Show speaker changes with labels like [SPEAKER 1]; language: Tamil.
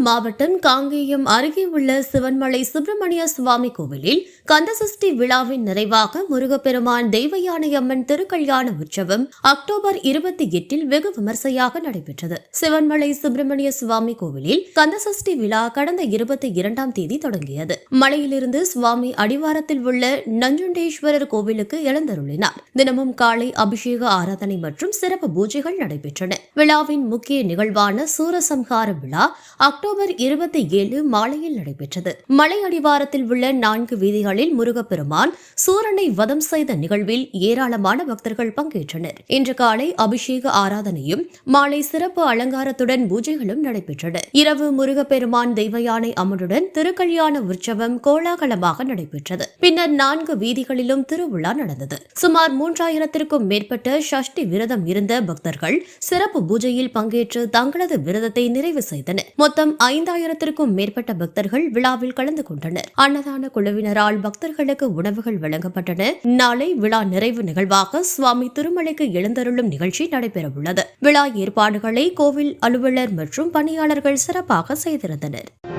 [SPEAKER 1] மாவட்டம் காங்கேயம் அருகே உள்ள சிவன்மலை சுப்பிரமணிய சுவாமி கோவிலில் கந்தசஷ்டி விழாவின் நிறைவாக முருகப்பெருமான் தெய்வயானை அம்மன் திருக்கல்யாண உற்சவம் அக்டோபர் இருபத்தி எட்டில் வெகு விமர்சையாக நடைபெற்றது. சிவன்மலை சுப்பிரமணிய சுவாமி கோவிலில் கந்தசஷ்டி விழா கடந்த இருபத்தி இரண்டாம் தேதி தொடங்கியது. மலையிலிருந்து சுவாமி அடிவாரத்தில் உள்ள நஞ்சுண்டேஸ்வரர் கோவிலுக்கு எழுந்தருளினார். தினமும் காலை அபிஷேக ஆராதனை மற்றும் சிறப்பு பூஜைகள் நடைபெற்றன. விழாவின் முக்கிய நிகழ்வான சூரசம்ஹார விழா அக்டோபர் அக்டோபர் இருபத்தி ஏழு மாலையில் நடைபெற்றது. மலை அடிவாரத்தில் உள்ள நான்கு வீதிகளில் முருகப்பெருமான் சூரனை வதம் செய்த நிகழ்வில் ஏராளமான பக்தர்கள் பங்கேற்றனர். இன்று காலை அபிஷேக ஆராதனையும் மாலை சிறப்பு அலங்காரத்துடன் பூஜைகளும் நடைபெற்றன. இரவு முருகப்பெருமான் தெய்வயானை அம்மனுடன் திருக்கல்யாண உற்சவம் கோலாகலமாக நடைபெற்றது. பின்னர் நான்கு வீதிகளிலும் திருவிழா நடந்தது. சுமார் மூன்றாயிரத்திற்கும் மேற்பட்ட ஷஷ்டி விரதம் இருந்த பக்தர்கள் சிறப்பு பூஜையில் பங்கேற்று தங்களது விரதத்தை நிறைவு செய்தனர். மொத்தம் ஐந்தாயிரத்திற்கும் மேற்பட்ட பக்தர்கள் விழாவில் கலந்து கொண்டனர். அன்னதான குழுவினரால் பக்தர்களுக்கு உணவுகள் வழங்கப்பட்டன. நாளை விழா நிறைவு நிகழ்வாக சுவாமி திருமலைக்கு எழுந்தருளும் நிகழ்ச்சி நடைபெறவுள்ளது. விழா ஏற்பாடுகளை கோவில் அலுவலர் மற்றும் பணியாளர்கள் சிறப்பாக செய்திருந்தனர்.